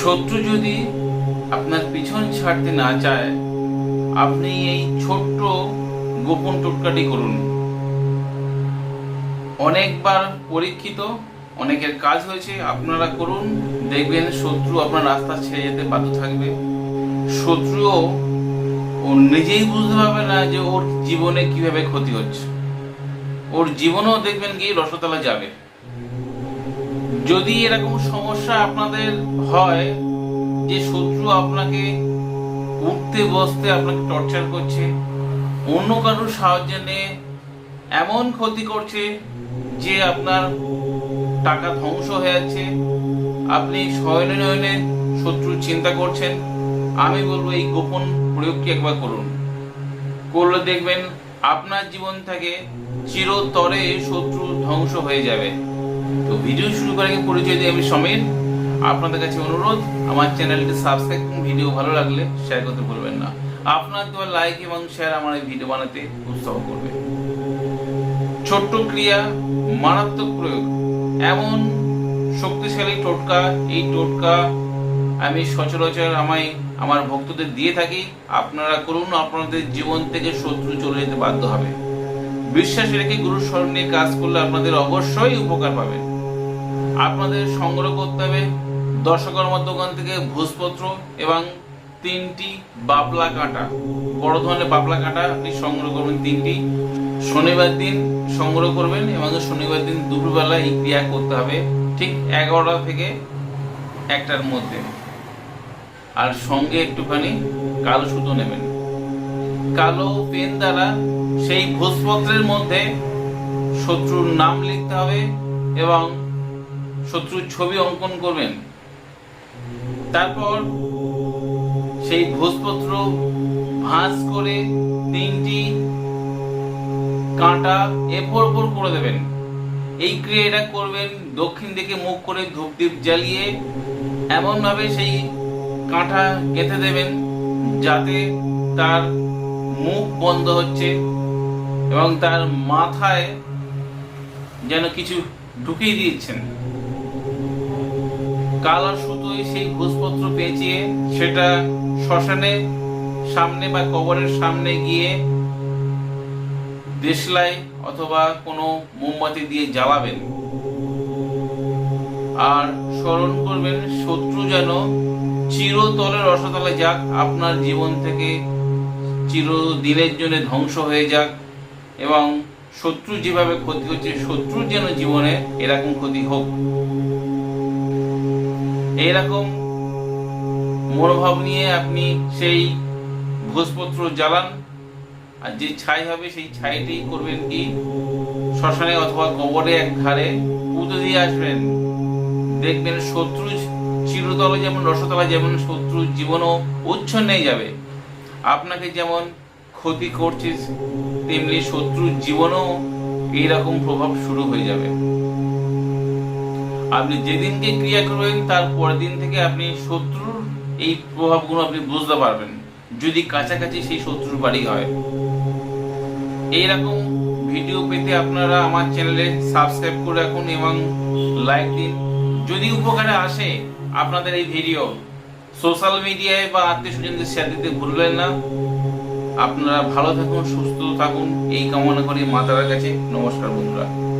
শত্রু যদি আপনার পিছন ছাড়তে না চায়, আপনি এই ছোট্ট গোপন টোটকাটি করুন। অনেকবার পরীক্ষিত, অনেকের কাজ হয়েছে, আপনারা করুন, দেখবেন শত্রু আপনার রাস্তা ছেড়ে যেতে বাধ্য থাকবে। শত্রুও ও নিজেই বুঝতে পারবে না যে ওর জীবনে কীভাবে ক্ষতি হচ্ছে। ওর জীবনেও দেখবেন কি রসতলা যাবে। যদি এরকম সমস্যা আপনাদের হয়, যে শত্রু আপনাকে উঠতে, বসতে আপনাকে টর্চার করছে, অন্য কারোর সাহায্য নিয়ে এমন ক্ষতি করছে যে আপনার টাকা ধ্বংস হয়ে যাচ্ছে, আপনি শয়নে নয়নে শত্রুর চিন্তা করছেন, আমি বলব এই গোপন প্রয়োগটি একবার করুন। করলে দেখবেন আপনার জীবন থেকে চিরতরে শত্রু ধ্বংস হয়ে যাবে। তো ভিডিও শুরু করার আগে পরিচয় দিয়ে আমি সমীর। আপনাদের কাছে অনুরোধ, আমার চ্যানেলটি সাবস্ক্রাইব এবং ভিডিও ভালো লাগলে শেয়ার করতে ভুলবেন না। আপনার দেওয়া লাইক এবং শেয়ার আমার এই ভিডিও বানাতে উৎসাহ করবে। ছোট্ট ক্রিয়া, মারাত্মক প্রয়োগ। এমন শক্তিশালী টোটকা, এই টোটকা আমি সচরাচর আমায়, আমার ভক্তদের দিয়ে থাকি। আপনারা করুন, আপনাদের জীবন থেকে শত্রু চলে যেতে বাধ্য হবে। বিশ্বাস রেখে গুরু স্মরণ নিয়ে কাজ করলে আপনাদের অবশ্যই উপকার পাবেন আপনাদের সংগ্রহ করতে হবে দশকর্মার দোকান থেকে ভোজপত্র এবং তিনটি বাবলা কাঁটা। বড় ধরনের বাবলা কাঁটা আপনি সংগ্রহ করবেন তিনটি। শনিবার দিন সংগ্রহ করবেন এবং শনিবার দিন দুপুরবেলা এই ক্রিয়া করতে হবে ঠিক এগারোটা থেকে একটার মধ্যে। আর সঙ্গে একটুখানি কালো সুতো নেবেন। কালো পেন দ্বারা সেই ভোজপত্রের মধ্যে শত্রুর নাম লিখতে হবে এবং শত্রুর ছবি অঙ্কন করবেন। তারপর সেই ভোজপত্র ভাঁজ করে তিনটি কাঁটা এপর ওপর করে দেবেন। এই ক্রিয়াটা করবেন দক্ষিণ দিকে মুখ করে ধূপদীপ জ্বালিয়ে এমনভাবে সেই কাঁটা গেঁথে দেবেন যাতে তার মুখ বন্ধ হচ্ছে। এবং তার মাথায় যেন কিছু ঢুকিয়ে দিয়েছেন। কালার সুতোয় সেই ঘোষপত্র পেঁচিয়ে সেটা শ্মশানে, সামনে বা কবরের সামনে গিয়ে দেশলাই অথবা কোনো মোমবাতি দিয়ে জ্বালাবেন। আর স্মরণ করবেন, শত্রু যেন চিরতলে রসতলে যাক, আপনার জীবন থেকে চিরদিনের জন্য ধ্বংস হয়ে যাক। এবং শত্রু যেভাবে ক্ষতি হচ্ছে শত্রুর যেন জীবনে এরকম ক্ষতি হোক। এইরকম মনোভাব নিয়ে আপনি সেই ভোজপত্র জ্বালান, আর যে ছাই হবে সেই ছাইটি করবেন কি? শ্মশানে অথবা কবরে এক ধারে পুঁতে দিয়ে আসবেন। দেখবেন শত্রু চিরতলে যেমন রসতলা, যেমন শত্রুর জীবনও উচ্ছন্নে যাবে। আপনাকে যেমন ক্ষতি করছে তেমনি শত্রুর জীবনও এইরকম প্রভাব শুরু হয়ে যাবে। আপনি যেদিনকে ক্রিয়া করবেন, তার পরের দিন থেকে আপনি শত্রুর এই প্রভাবগুলো আপনি বুঝতে পারবেন। যদি কাছাকাছি সেই শত্রুর বাড়ি হয়। এইরকম ভিডিও পেতে আপনারা আমার চ্যানেলে সাবস্ক্রাইব করে রাখুন এবং লাইক দিন। যদি উপকারে আসে আপনাদের এই ভিডিও, সোশ্যাল মিডিয়ায় বা আত্মীয় স্বজনদের শেয়ার দিতে ভুলবেন না। আপনারা ভালো থাকুন সুস্থ থাকুন। এই কামনা করি মাতার কাছে। নমস্কার বন্ধুরা।